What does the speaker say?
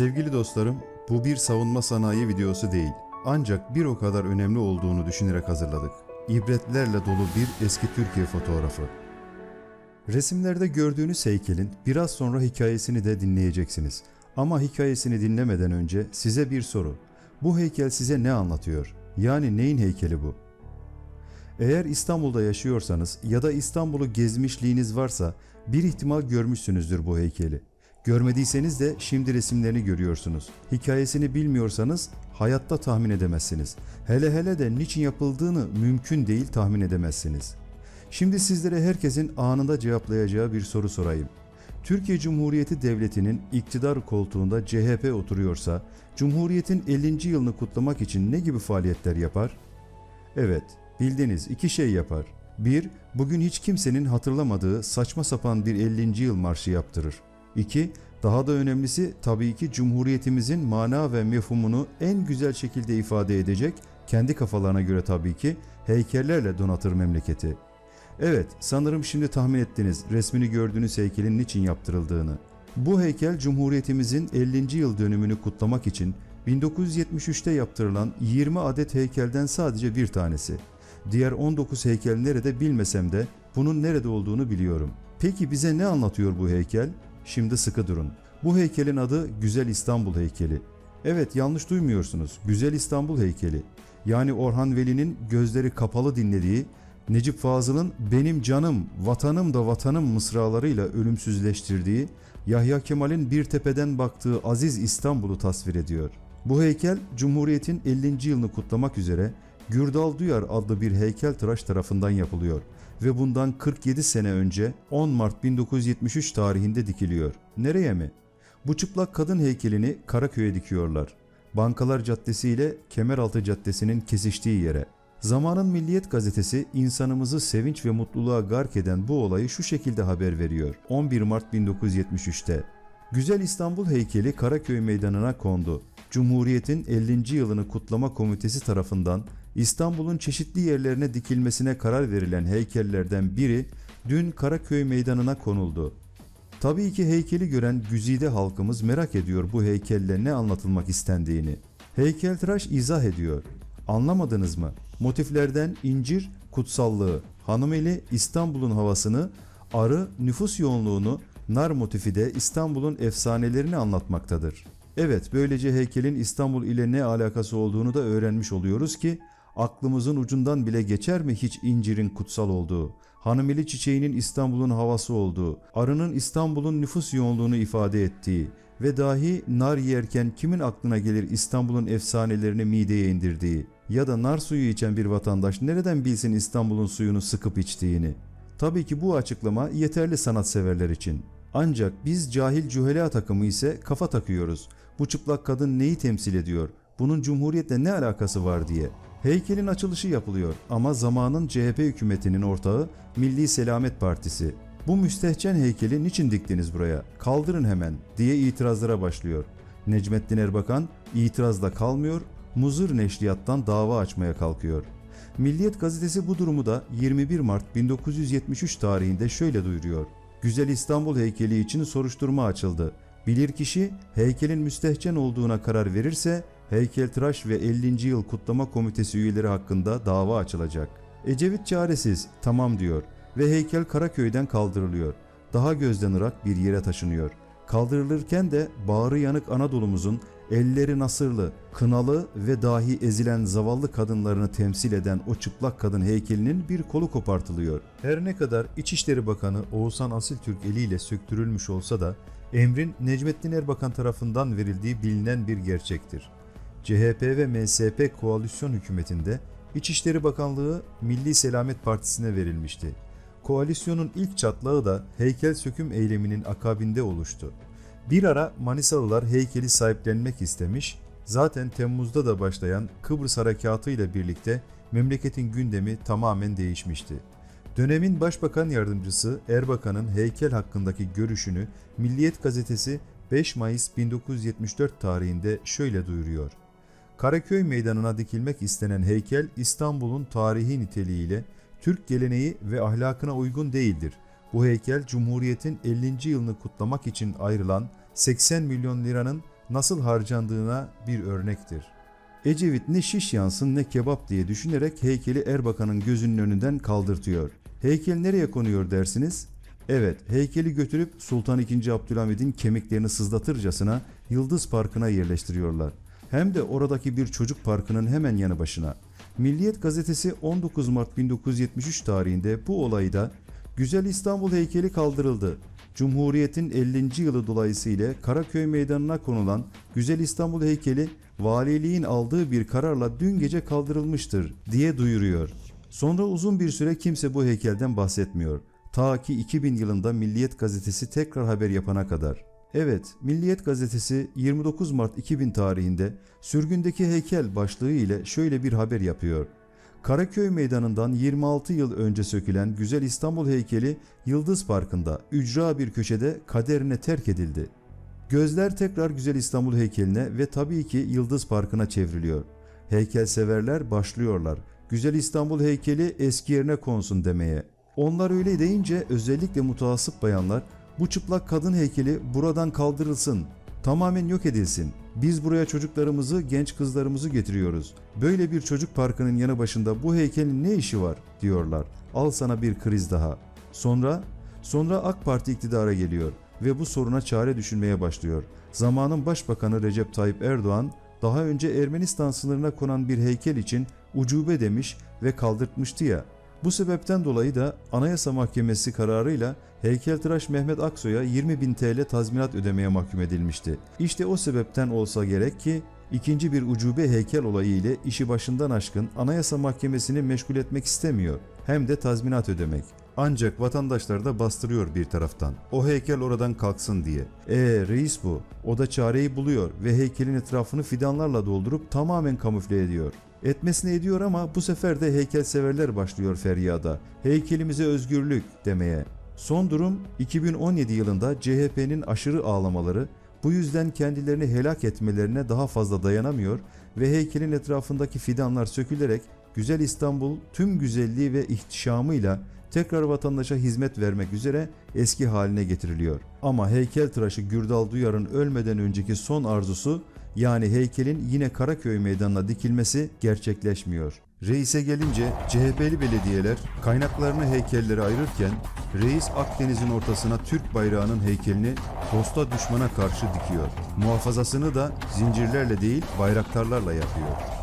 Sevgili dostlarım, bu bir savunma sanayi videosu değil. Ancak bir o kadar önemli olduğunu düşünerek hazırladık. İbretlerle dolu bir eski Türkiye fotoğrafı. Resimlerde gördüğünüz heykelin biraz sonra hikayesini de dinleyeceksiniz. Ama hikayesini dinlemeden önce size bir soru. Bu heykel size ne anlatıyor? Yani neyin heykeli bu? Eğer İstanbul'da yaşıyorsanız ya da İstanbul'u gezmişliğiniz varsa bir ihtimal görmüşsünüzdür bu heykeli. Görmediyseniz de şimdi resimlerini görüyorsunuz. Hikayesini bilmiyorsanız hayatta tahmin edemezsiniz. Hele hele de niçin yapıldığını mümkün değil tahmin edemezsiniz. Şimdi sizlere herkesin anında cevaplayacağı bir soru sorayım. Türkiye Cumhuriyeti Devleti'nin iktidar koltuğunda CHP oturuyorsa, Cumhuriyet'in 50. yılını kutlamak için ne gibi faaliyetler yapar? Evet, bildiğiniz iki şey yapar. Bir, bugün hiç kimsenin hatırlamadığı saçma sapan bir 50. yıl marşı yaptırır. İki, daha da önemlisi tabii ki Cumhuriyetimizin mana ve mefhumunu en güzel şekilde ifade edecek, kendi kafalarına göre tabii ki, heykellerle donatır memleketi. Evet, sanırım şimdi tahmin ettiniz resmini gördüğünüz heykelin niçin yaptırıldığını. Bu heykel Cumhuriyetimizin 50. yıl dönümünü kutlamak için 1973'te yaptırılan 20 adet heykelden sadece bir tanesi. Diğer 19 heykel nerede bilmesem de bunun nerede olduğunu biliyorum. Peki bize ne anlatıyor bu heykel? Şimdi sıkı durun. Bu heykelin adı Güzel İstanbul heykeli. Evet yanlış duymuyorsunuz. Güzel İstanbul heykeli. Yani Orhan Veli'nin gözleri kapalı dinlediği, Necip Fazıl'ın benim canım, vatanım da vatanım mısralarıyla ölümsüzleştirdiği, Yahya Kemal'in bir tepeden baktığı aziz İstanbul'u tasvir ediyor. Bu heykel Cumhuriyet'in 50. yılını kutlamak üzere Gürdal Duyar adlı bir heykeltıraş tarafından yapılıyor ve bundan 47 sene önce 10 Mart 1973 tarihinde dikiliyor. Nereye mi? Bu çıplak kadın heykelini Karaköy'e dikiyorlar. Bankalar Caddesi ile Kemeraltı Caddesi'nin kesiştiği yere. Zamanın Milliyet gazetesi insanımızı sevinç ve mutluluğa gark eden bu olayı şu şekilde haber veriyor. 11 Mart 1973'te. Güzel İstanbul heykeli Karaköy Meydanı'na kondu. Cumhuriyet'in 50. yılını kutlama komitesi tarafından İstanbul'un çeşitli yerlerine dikilmesine karar verilen heykellerden biri dün Karaköy Meydanı'na konuldu. Tabii ki heykeli gören güzide halkımız merak ediyor bu heykelle ne anlatılmak istendiğini. Heykeltıraş izah ediyor. Anlamadınız mı? Motiflerden incir kutsallığı, hanımeli İstanbul'un havasını, arı nüfus yoğunluğunu, nar motifi de İstanbul'un efsanelerini anlatmaktadır. Evet böylece heykelin İstanbul ile ne alakası olduğunu da öğrenmiş oluyoruz ki aklımızın ucundan bile geçer mi hiç incirin kutsal olduğu, hanımeli çiçeğinin İstanbul'un havası olduğu, arının İstanbul'un nüfus yoğunluğunu ifade ettiği ve dahi nar yerken kimin aklına gelir İstanbul'un efsanelerini mideye indirdiği ya da nar suyu içen bir vatandaş nereden bilsin İstanbul'un suyunu sıkıp içtiğini? Tabii ki bu açıklama yeterli sanatseverler için. Ancak biz cahil cühela takımı ise kafa takıyoruz. Bu çıplak kadın neyi temsil ediyor? Bunun cumhuriyetle ne alakası var diye. Heykelin açılışı yapılıyor ama zamanın CHP hükümetinin ortağı Milli Selamet Partisi. Bu müstehcen heykeli niçin diktiniz buraya? Kaldırın hemen diye itirazlara başlıyor. Necmettin Erbakan itirazla kalmıyor, muzır neşriyattan dava açmaya kalkıyor. Milliyet gazetesi bu durumu da 21 Mart 1973 tarihinde şöyle duyuruyor. Güzel İstanbul heykeli için soruşturma açıldı. Bilirkişi heykelin müstehcen olduğuna karar verirse heykeltıraş ve 50. yıl kutlama komitesi üyeleri hakkında dava açılacak. Ecevit çaresiz tamam diyor ve heykel Karaköy'den kaldırılıyor. Daha gözden ırak bir yere taşınıyor. Kaldırılırken de bağrı yanık Anadolu'muzun elleri nasırlı, kınalı ve dahi ezilen zavallı kadınlarını temsil eden o çıplak kadın heykelinin bir kolu kopartılıyor. Her ne kadar İçişleri Bakanı Oğuzhan Asiltürk eliyle söktürülmüş olsa da emrin Necmettin Erbakan tarafından verildiği bilinen bir gerçektir. CHP ve MSP koalisyon hükümetinde İçişleri Bakanlığı Milli Selamet Partisi'ne verilmişti. Koalisyonun ilk çatlağı da heykel söküm eyleminin akabinde oluştu. Bir ara Manisalılar heykeli sahiplenmek istemiş, zaten Temmuz'da da başlayan Kıbrıs Harekatı ile birlikte memleketin gündemi tamamen değişmişti. Dönemin Başbakan Yardımcısı Erbakan'ın heykel hakkındaki görüşünü Milliyet Gazetesi 5 Mayıs 1974 tarihinde şöyle duyuruyor. Karaköy Meydanı'na dikilmek istenen heykel İstanbul'un tarihi niteliğiyle Türk geleneği ve ahlakına uygun değildir. Bu heykel Cumhuriyet'in 50. yılını kutlamak için ayrılan 80 milyon liranın nasıl harcandığına bir örnektir. Ecevit ne şiş yansın ne kebap diye düşünerek heykeli Erbakan'ın gözünün önünden kaldırtıyor. Heykel nereye konuyor dersiniz? Evet, heykeli götürüp Sultan II. Abdülhamid'in kemiklerini sızlatırcasına Yıldız Parkı'na yerleştiriyorlar. Hem de oradaki bir çocuk parkının hemen yanı başına. Milliyet gazetesi 19 Mart 1973 tarihinde bu olayda Güzel İstanbul heykeli kaldırıldı. Cumhuriyet'in 50. yılı dolayısıyla Karaköy Meydanı'na konulan Güzel İstanbul heykeli valiliğin aldığı bir kararla dün gece kaldırılmıştır diye duyuruyor. Sonra uzun bir süre kimse bu heykelden bahsetmiyor. Ta ki 2000 yılında Milliyet gazetesi tekrar haber yapana kadar. Evet, Milliyet gazetesi 29 Mart 2000 tarihinde sürgündeki heykel başlığı ile şöyle bir haber yapıyor. Karaköy Meydanı'ndan 26 yıl önce sökülen Güzel İstanbul heykeli Yıldız Parkı'nda ücra bir köşede kaderine terk edildi. Gözler tekrar Güzel İstanbul heykeline ve tabii ki Yıldız Parkı'na çevriliyor. Heykelseverler başlıyorlar. Güzel İstanbul heykeli eski yerine konsun demeye. Onlar öyle deyince özellikle mutasip bayanlar bu çıplak kadın heykeli buradan kaldırılsın, tamamen yok edilsin. Biz buraya çocuklarımızı, genç kızlarımızı getiriyoruz. Böyle bir çocuk parkının yanı başında bu heykelin ne işi var diyorlar. Al sana bir kriz daha. Sonra sonra AK Parti iktidara geliyor ve bu soruna çare düşünmeye başlıyor. Zamanın Başbakanı Recep Tayyip Erdoğan daha önce Ermenistan sınırına konan bir heykel için ucube demiş ve kaldırtmıştı ya. Bu sebepten dolayı da Anayasa Mahkemesi kararıyla heykeltıraş Mehmet Aksoy'a 20 bin TL tazminat ödemeye mahkum edilmişti. İşte o sebepten olsa gerek ki ikinci bir ucube heykel olayı ile işi başından aşkın Anayasa Mahkemesi'ni meşgul etmek istemiyor. Hem de tazminat ödemek. Ancak vatandaşlar da bastırıyor bir taraftan. O heykel oradan kalksın diye. E reis bu. O da çareyi buluyor ve heykelin etrafını fidanlarla doldurup tamamen kamufle ediyor. Etmesini ediyor ama bu sefer de heykelseverler başlıyor feryada. Heykelimize özgürlük demeye. Son durum 2017 yılında CHP'nin aşırı ağlamaları bu yüzden kendilerini helak etmelerine daha fazla dayanamıyor ve heykelin etrafındaki fidanlar sökülerek Güzel İstanbul tüm güzelliği ve ihtişamıyla tekrar vatandaşa hizmet vermek üzere eski haline getiriliyor. Ama heykeltıraşı Gürdal Duyar'ın ölmeden önceki son arzusu yani heykelin yine Karaköy meydanına dikilmesi gerçekleşmiyor. Reis'e gelince CHP'li belediyeler kaynaklarını heykellere ayırırken reis Akdeniz'in ortasına Türk bayrağının heykelini dosta düşmana karşı dikiyor. Muhafazasını da zincirlerle değil bayraktarlarla yapıyor.